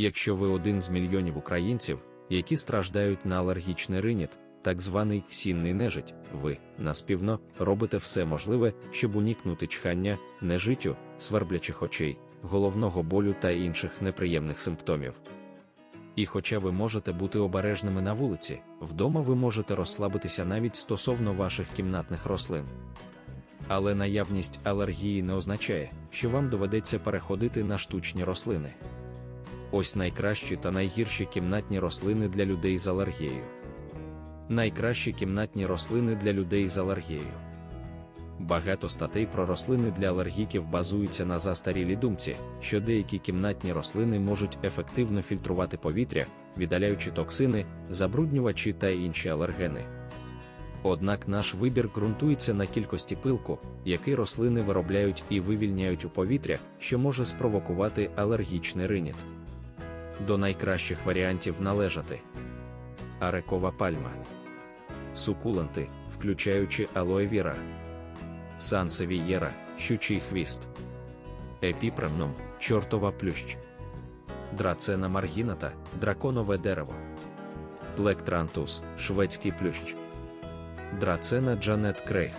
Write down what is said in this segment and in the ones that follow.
Якщо ви один з мільйонів українців, які страждають на алергічний риніт, так званий сінний нежить, ви, наспівно, робите все можливе, щоб уникнути чхання, нежиттю, сверблячих очей, головного болю та інших неприємних симптомів. І хоча ви можете бути обережними на вулиці, вдома ви можете розслабитися навіть стосовно ваших кімнатних рослин. Але наявність алергії не означає, що вам доведеться переходити на штучні рослини. Ось найкращі та найгірші кімнатні рослини для людей з алергією. Найкращі кімнатні рослини для людей з алергією. Багато статей про рослини для алергіків базуються на застарілій думці, що деякі кімнатні рослини можуть ефективно фільтрувати повітря, віддаляючи токсини, забруднювачі та інші алергени. Однак наш вибір ґрунтується на кількості пилку, який рослини виробляють і вивільняють у повітря, що може спровокувати алергічний риніт. До найкращих варіантів належати. Арекова пальма, сукуленти, включаючи алоевіра, сансевієра, щучий хвіст, епіпремном, чортова плющ, драцена маргіната, драконове дерево, плектрантус, шведський плющ, драцена Джанет Крейг,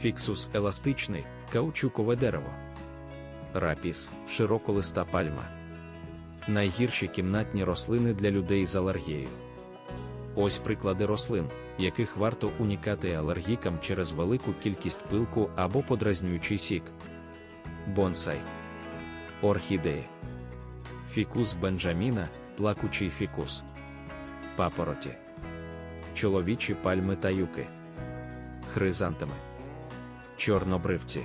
фіксус еластичний, каучукове дерево, рапіс, широколиста пальма. Найгірші кімнатні рослини для людей з алергією. Ось приклади рослин, яких варто унікати алергікам через велику кількість пилку або подразнюючий сік. Бонсай, орхідеї, фікус бенджаміна, плакучий фікус, папороті, чоловічі пальми та юки, хризантеми, чорнобривці,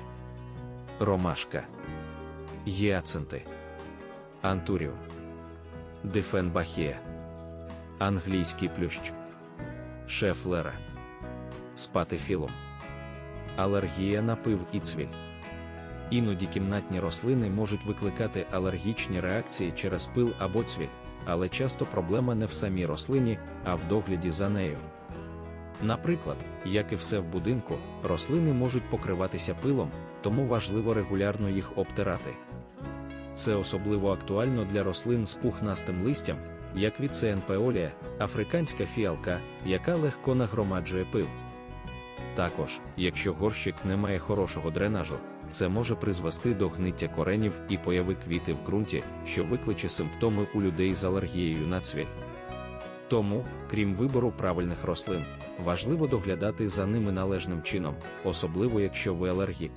ромашка, гіацинти, антуріум, дифенбахія англійський плющ, шефлера, спатифілум, алергія на пив і цвіль. Іноді кімнатні рослини можуть викликати алергічні реакції через пил або цвіль, але часто проблема не в самій рослині, а в догляді за нею. Наприклад, як і все в будинку, рослини можуть покриватися пилом, тому важливо регулярно їх обтирати. Це особливо актуально для рослин з пухнастим листям, як віцеенпеолія, африканська фіалка, яка легко нагромаджує пил. Також, якщо горщик не має хорошого дренажу, це може призвести до гниття коренів і появи квіти в ґрунті, що викличе симптоми у людей з алергією на цвіль. Тому, крім вибору правильних рослин, важливо доглядати за ними належним чином, особливо якщо ви алергік.